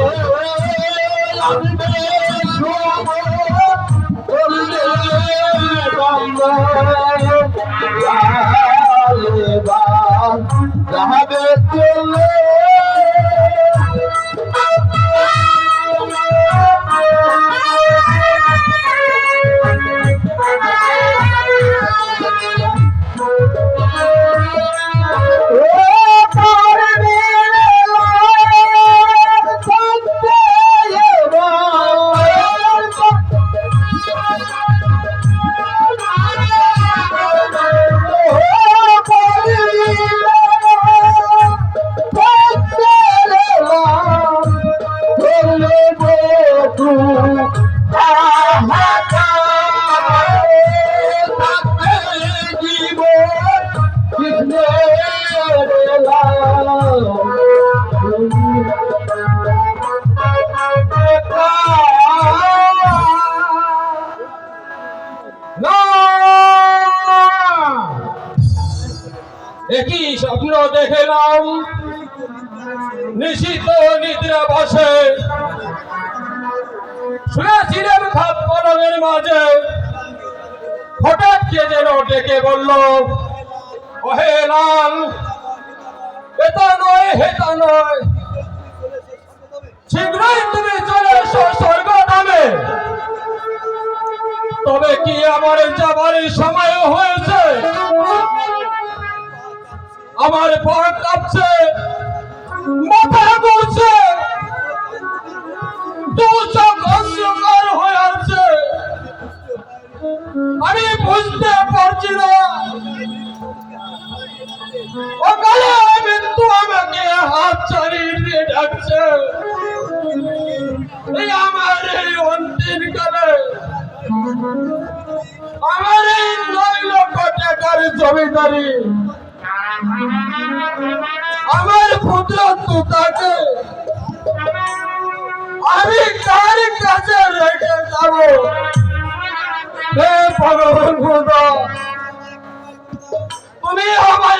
যাবে দেখলাম নিশিত নিদ্রা বসে শুনেছিলেন খাপ পলমের মাঝে। হঠাৎ কে যেন ডেকে বলল, ওহে লাল এটা নয় হেতা নয়। শীঘ্রই তুমি চলে এসো স্বর্গ নামে তবে কি আমার যাবার সময় হয়েছে? আমার পা কাঁপছে মাথা ঘুরছে। দু চোখ অন্ধকার।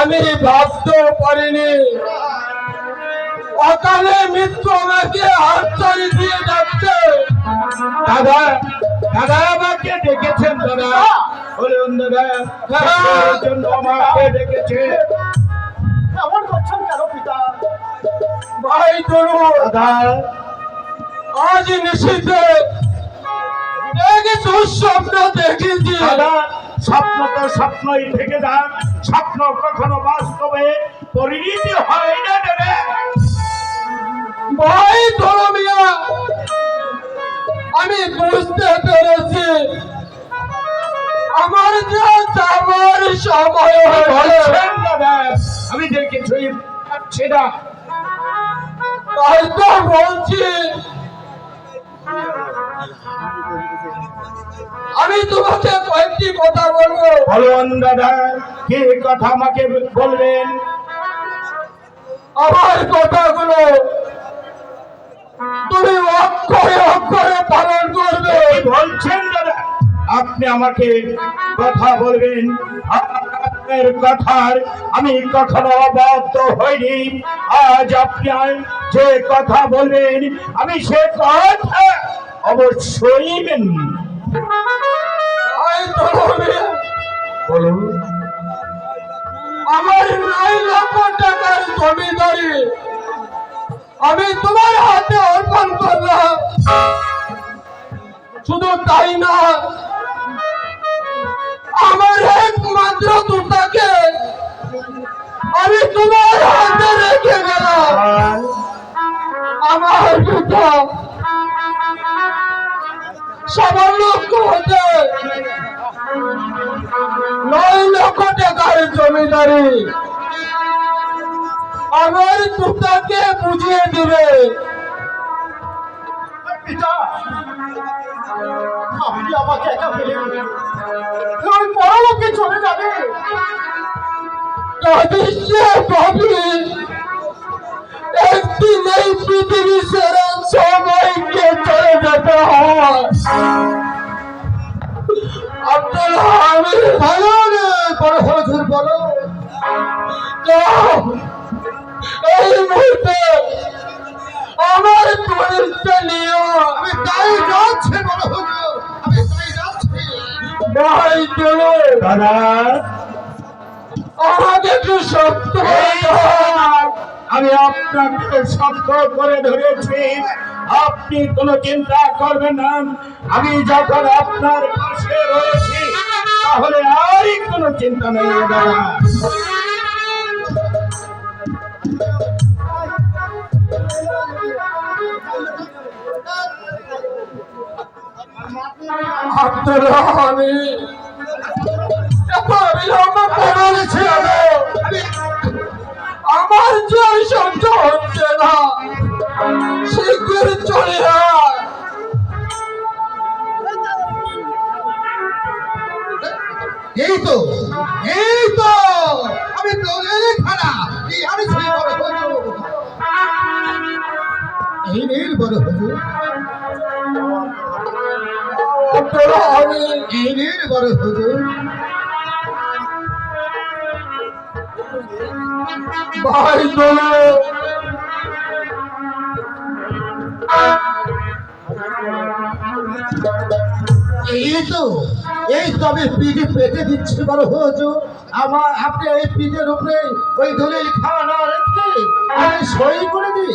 আমি ভাবতেও পারিনি। অকালে মৃত্যু আমাকে হাতছাড়ি দিয়ে যাচ্ছে দাদা দাদা আমাকে ডেকেছেন দাদা। বলুন দাদা আমাকে ডেকেছে? এমন করছেন কেন পিতা? ভাই তরুণ দাদা। আজ নিশীতে এক দুঃস্বপ্ন দেখেছি। দাদা স্বপ্ন তো স্বপ্নই থেকে যান স্বপ্ন কখনো বাস্তবে পরিণতি হয় না দাদা ভাই ধর্মিয়া আমি বুঝতে পেরেছি। আমার যে যাবার সময় হয়েছে। আমি যে কিছুই পাচ্ছি না। তাই তো বলছি আমি তোমাকে কয়েকটি কথা বলব। বলুন দাদা কি কথা আমাকে বলবেন? আমার কথাগুলো তুমি অক্ষরে অক্ষরে পালন করবে। বলছেন দাদা? আপনি আমাকে কথা বলবেন? আপনার কথার আমি কখনো অবাধ্য হইনি। আজ আপনি যে কথা বলবেন আমি সে কথা অবশ্যই বলুন। আমার নয় লক্ষ টাকার জমিদারি। আমি তোমার হাতে অর্পণ করলাম। শুধু তাই না আমার একমাত্র দুটাকে আমি তোমার হাতে রেখে গেলাম। আমার দুটা সবার লক্ষ হতে নয় লক্ষ টাকার জমিদারি। আমার তোতাকে বুঝিয়ে দিবে। পিতা আপনি আমাকে একা ফেলে ওই পরলোকে চলে যাবে। ভাবি একদিন এই পৃথিবী ছেড়ে সবাইকে চলে যেতে হয়। আব্দুল হামিদ ভালো রে বড় হজুর বলো। এই মুহূর্তে আমার পরিচয় নিয়ে আমি তাই যাচ্ছি বড় হজুর আমি তাই যাচ্ছি। ভাই চলো। দাদা। আমাকে একটু সত্য। আমি আপনাকে শক্ত করে ধরেছি। আপনি কোনো চিন্তা করবেন না। আমি যখন আপনার পাশে রয়েছি, তাহলে আর কোনো চিন্তা নেই, দাদা। এত বিলম্ব করেছে আমার যে সহ্য হচ্ছে না। শীঘ্র চলে আয়। এই তো এই তো আমি দলের খানা এই আমি সেই বড় হজুর এই নীল বড় হজুর আব্দুল হামিদ এই নীল বড় হজুর ভাই চলো এই তো এই তো আমি পিঠে পেটে দিচ্ছি বড় হজুর আমার আপনি এই পিঠের উপরে ওই দলিল খাওয়া না রেখে আমি সই করে দিই।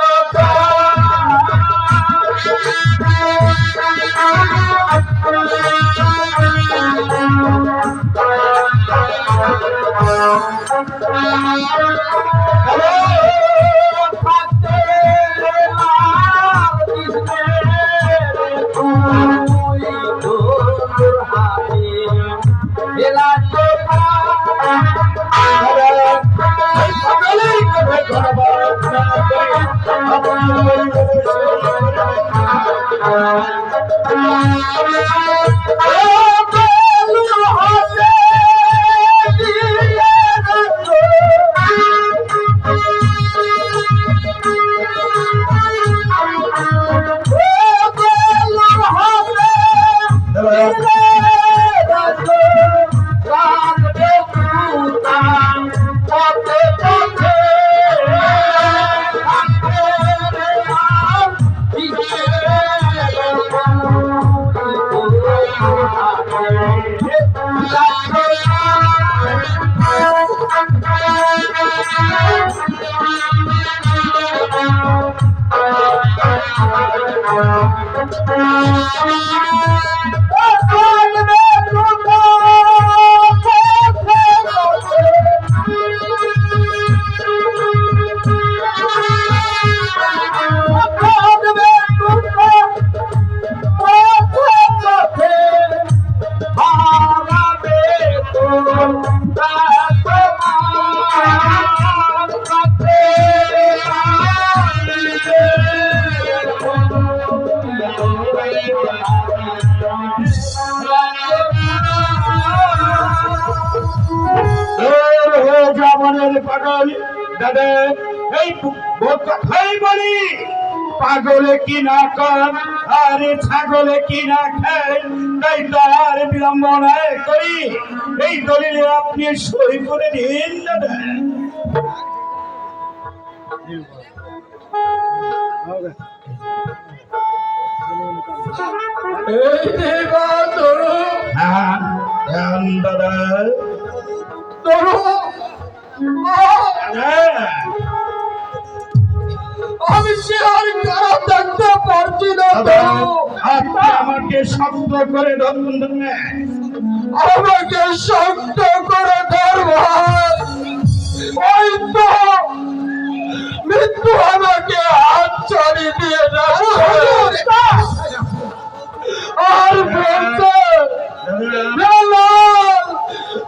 লাগিনে Thank. পাগল। দাদা এই কথাই বলি পাগলে কি না কর আরে ছাগলে কি না খায় তাই তো আর করি। এই দলিলে আপনি সই করে দিন দাদা। তোরো। হ্যাঁ হ্যাঁ, দাদা। তোরো আমি সে দেখতে পারছি না আপনি আমাকে শব্দ করে ধরুন আমাকে শব্দ করে ধরব ওই তো মৃত্যু আমাকে হাত ছাড়ি দিয়ে যাচ্ছে। আর বলছে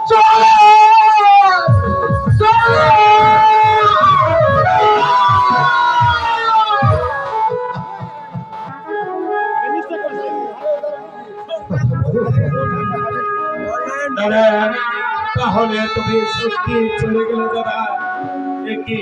চলো। তাহলে তুমি সত্যি চলে গেলে দাদা একটি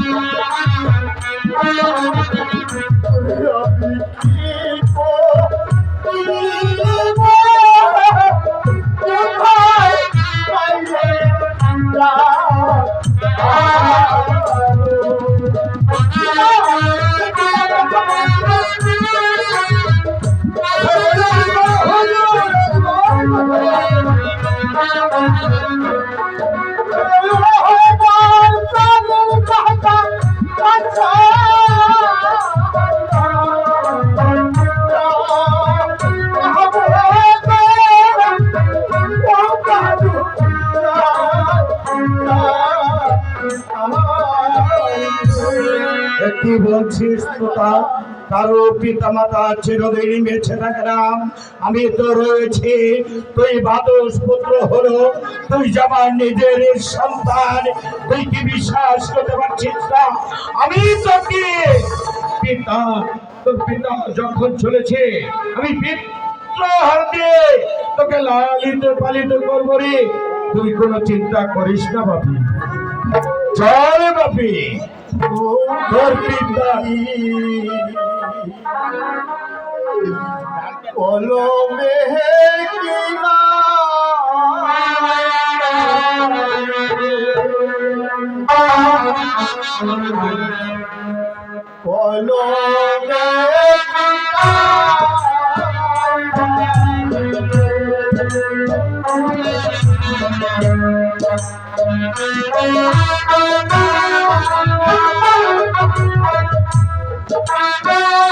কি বলছিস কারও পিতা মাতা চিরদিন আমি তো রয়েছি, তুই পুত্র হলো, তুই নিজের সন্তান, তুই কি বিশ্বাস করতে পারছিস না? আমি তোকে পিতা, তোর পিতা যখন চলেছে, আমি পিত্র হাতে তোকে লালিত পালিত করব রে। তুই কোনো চিন্তা করিস না, বাপি। চল বাপি। তোর পিতা কলমে কিনা কলমে সবাই চলে গেল।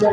Yeah,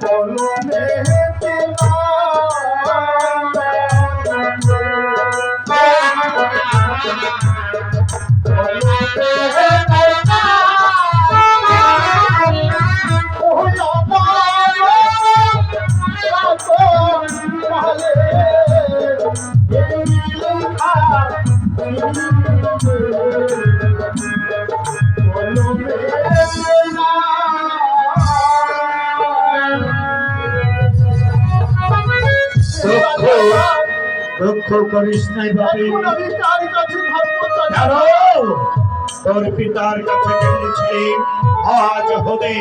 কলমে দুঃখ করিস নাই বাপি। তোর পিতার কাছে গেছিলি আজ হতে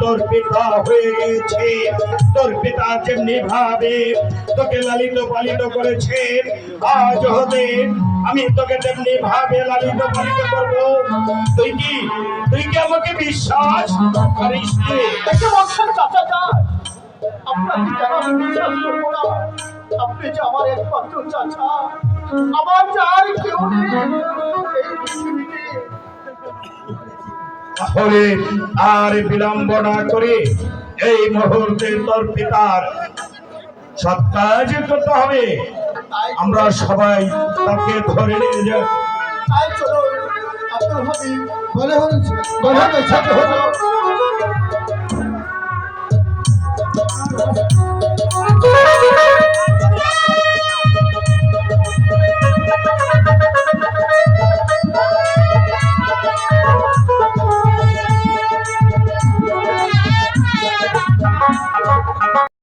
তোর পিতা হয়ে গেছে তোর পিতা যেমনি ভাবে তোকে লালিত পালিত করেছে আজ হতে আমি তোকে তেমনি ভাবে লালিত পালিত করব। তুই কি তুই কি আমাকে বিশ্বাস করিস আপনার আপনি যে আমার একমাত্র চাচা আমার যার কেউ তাহলে আর বিলম্ব না করে এই মুহূর্তে তোর পিতার সৎ কাজ করতে হবে। আমরা সবাই তাকে ধরে নিয়ে যাই। চলো হল হল সাথে হলো